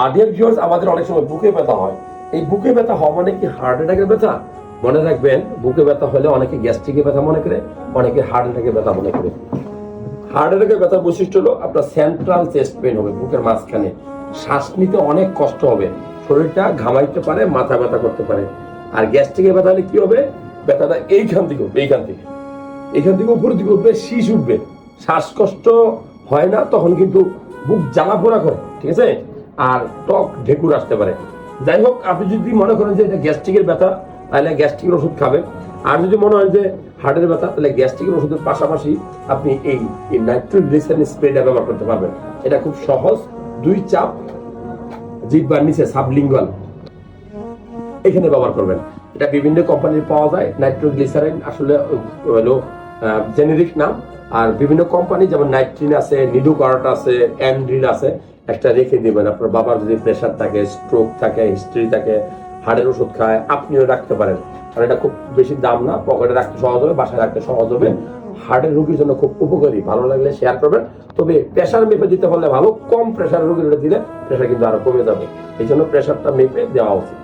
আর dear viewers আমাদের অনেক সময় বুকে ব্যথা হয়। এই বুকে ব্যথা হওয়া মানে কি হার্ট অ্যাটাকের ব্যথা? মনে রাখবেন, বুকে ব্যথা হলে অনেকে গ্যাস্ট্রিকের ব্যথা মনে করে, অনেকে হার্ট অ্যাটাকের ব্যথা মনে করে। হার্ট অ্যাটাকের ব্যথার বৈশিষ্ট্য হলো আপনার সেন্ট্রাল চেস্ট পেন হবে বুকের মাঝখানে। শ্বাস নিতে অনেক কষ্ট হবে। শরীরটা ঘামাইতে পারে, মাথা ব্যথা করতে পারে। আর গ্যাস্ট্রিকের ব্যথা হলে কি হবে? ব্যথাটা এইখান থেকে উঠবে, এইখান থেকে। এখান থেকে উপরের দিকে উঠবে, শীষ উঠবে। শ্বাসকষ্ট হয় না, তখন কিন্তু বুক জ্বালা পোড়া করে, ঠিক আছে? আর টক ঢেকুর আসতে পারে। যাই হোক, আপনি যদি মনে করেন যে এটা গ্যাস্ট্রিকের ব্যথা, তাহলে গ্যাস্ট্রিকের ওষুধ খাবেন। আর যদি মনে হয় যে হার্টের ব্যথা, তাহলে গ্যাস্ট্রিকের ওষুধের পাশাপাশি আপনি এই নাইট্রোগ্লিসারিন স্প্রেটা ব্যবহার করতে পারবেন। এটা খুব সহজ, দুই চাপ, জিহ্বার নিচে সাবলিঙ্গুয়াল। এখানে ব্যবহার করবেন। এটা বিভিন্ন কোম্পানির পাওয়া যায় নাইট্রোগ্লিসারিন আসলে হলো জেনেরিক নাম। আর বিভিন্ন কোম্পানি যেমন নাইট্রিন আছে, নিডোকার্ট আছে অ্যান্ড্রিন আছে একটা রেখে দেবেন, আপনার বাবার যদি প্রেশার থাকে স্ট্রোক থাকে হিস্ট্রি থাকে হাড়ের ওষুধ খায়, আপনিও রাখতে পারেন। কারণ এটা খুব বেশি দাম না, পকেটে রাখতে সহজ হবে, বাসায় রাখতে সহজ হবে। হার্টের রুগীর জন্য খুব উপকারী, ভালো লাগলে শেয়ার করবেন। তবে প্রেশার মেপে দিতে পারলে ভালো, কম প্রেশার রোগীর দিলে প্রেশার কিন্তু আরও কমে যাবে। এই জন্য প্রেশারটা মেপে দেওয়া উচিত।